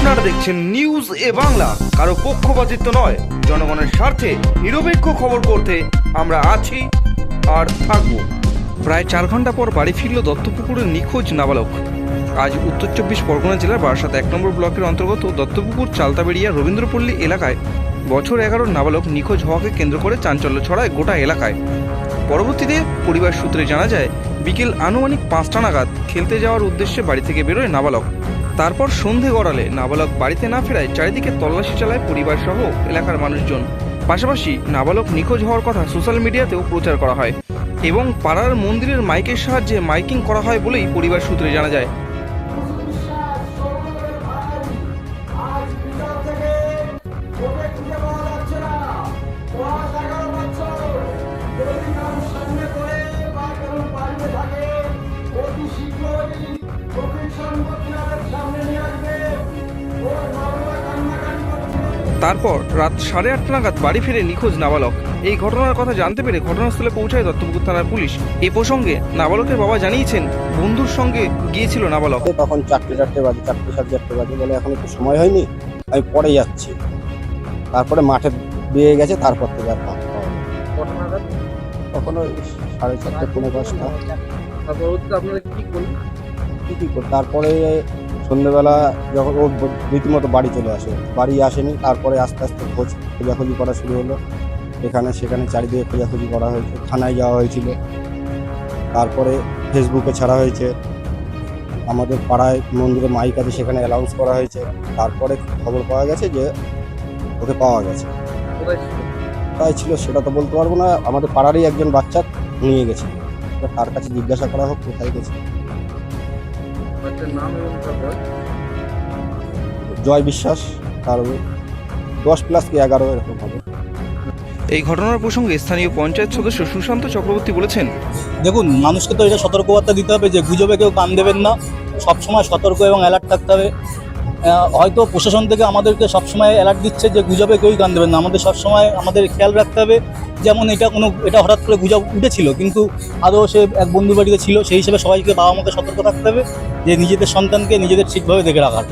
দেখছেন নিউজ এ বাংলা। কারও পক্ষপাতিত্ব নয়, জনগণের স্বার্থে নিরপেক্ষ খবর করতে আমরা আছি আর থাকব। প্রায় চার ঘণ্টা পর বাড়ি ফিরল দত্তপুকুরের নিখোঁজ নাবালক। আজ উত্তর চব্বিশ পরগনা জেলার বারাসাত এক নম্বর ব্লকের অন্তর্গত দত্তপুকুর চালতাবেড়িয়া রবীন্দ্রপল্লী এলাকায় বছর এগারোর নাবালক নিখোঁজ হওয়াকে কেন্দ্র করে চাঞ্চল্য ছড়ায় গোটা এলাকায়। পরবর্তীতে পরিবার সূত্রে জানা যায়, বিকেল আনুমানিক পাঁচটা নাগাদ খেলতে যাওয়ার উদ্দেশ্যে বাড়ি থেকে বেরোয় নাবালক। তারপর সন্ধে গড়ালে নাবালক বাড়িতে না ফেরায় চারিদিকে তল্লাশি চালায় পরিবার সহ এলাকার মানুষজন। পাশাপাশি নাবালক নিখোঁজ হওয়ার কথা সোশ্যাল মিডিয়াতেও প্রচার করা হয় এবং পাড়ার মন্দিরের মাইকের সাহায্যে মাইকিং করা হয় বলেই পরিবার সূত্রে জানা যায়। তারপর রাত সাড়ে আটটা নাগাদ বাড়ি ফিরে নিখোঁজ নাবালক। এই ঘটনার কথা জানতে পেরে ঘটনাস্থলে পৌঁছায় দত্তপুকুর থানার পুলিশ। এ প্রসঙ্গে নাবালকের বাবা জানিয়েছেন বন্ধুর সঙ্গে গিয়েছিল নাবালক। তখন চারটে চারটে বাজে চারটে সাড়ে চারটে বাজে বলে এখন একটু সময় হয়নি আমি পরে যাচ্ছি। তারপরে মাঠে বেয়ে গেছে তারপর থেকে আর তখন ওই সাড়ে চারটে পনেরো পাঁচটা। কি কি করি তারপরে সন্ধ্যেবেলা যখন ও রীতিমতো বাড়ি চলে আসে, বাড়ি আসেনি, তারপরে আস্তে আস্তে খোঁজ, খোঁজাখুঁজি করা শুরু হলো। এখানে সেখানে চারিদিকে খোঁজাখুঁজি করা হয়েছে, থানায় যাওয়া হয়েছিল। তারপরে ফেসবুকে ছাড়া হয়েছে। আমাদের পাড়ায় মন্দিরে মাইক আছে, সেখানে অ্যানাউন্স করা হয়েছে। তারপরে খবর পাওয়া গেছে যে, ওকে পাওয়া গেছে। কোথায় ছিল সেটা তো বলতে পারব না। আমাদের পাড়ারই একজন বাচ্চা নিয়ে গেছে তার কাছে জিজ্ঞাসা করা হোক, কোথায় গেছে। জয় বিশ্বাস তার দশ প্লাস কি এগারো এরকম হবে। এই ঘটনার প্রসঙ্গে স্থানীয় পঞ্চায়েত সদস্য সুশান্ত চক্রবর্তী বলেছেন দেখুন মানুষকে তো এটা সতর্কবার্তা দিতে হবে যে গুজবে কেউ কান দেবেন না। সবসময় সতর্ক এবং অ্যালার্ট থাকতে হবে। হয়তো প্রশাসন থেকে আমাদেরকে সবসময় অ্যালার্ট দিচ্ছে যে গুজবে কেউই কান দেবেন না। আমাদের সবসময় আমাদের খেয়াল রাখতে হবে যেমন এটা কোনো, এটা হঠাৎ করে গুজব উঠেছিল, কিন্তু আরও সে এক বন্ধু বাড়িতে ছিল, সেই হিসেবে সবাইকে বাবা মাকে সতর্ক থাকতে হবে যে নিজেদের সন্তানকে নিজেদের ঠিকভাবে দেখে রাখার।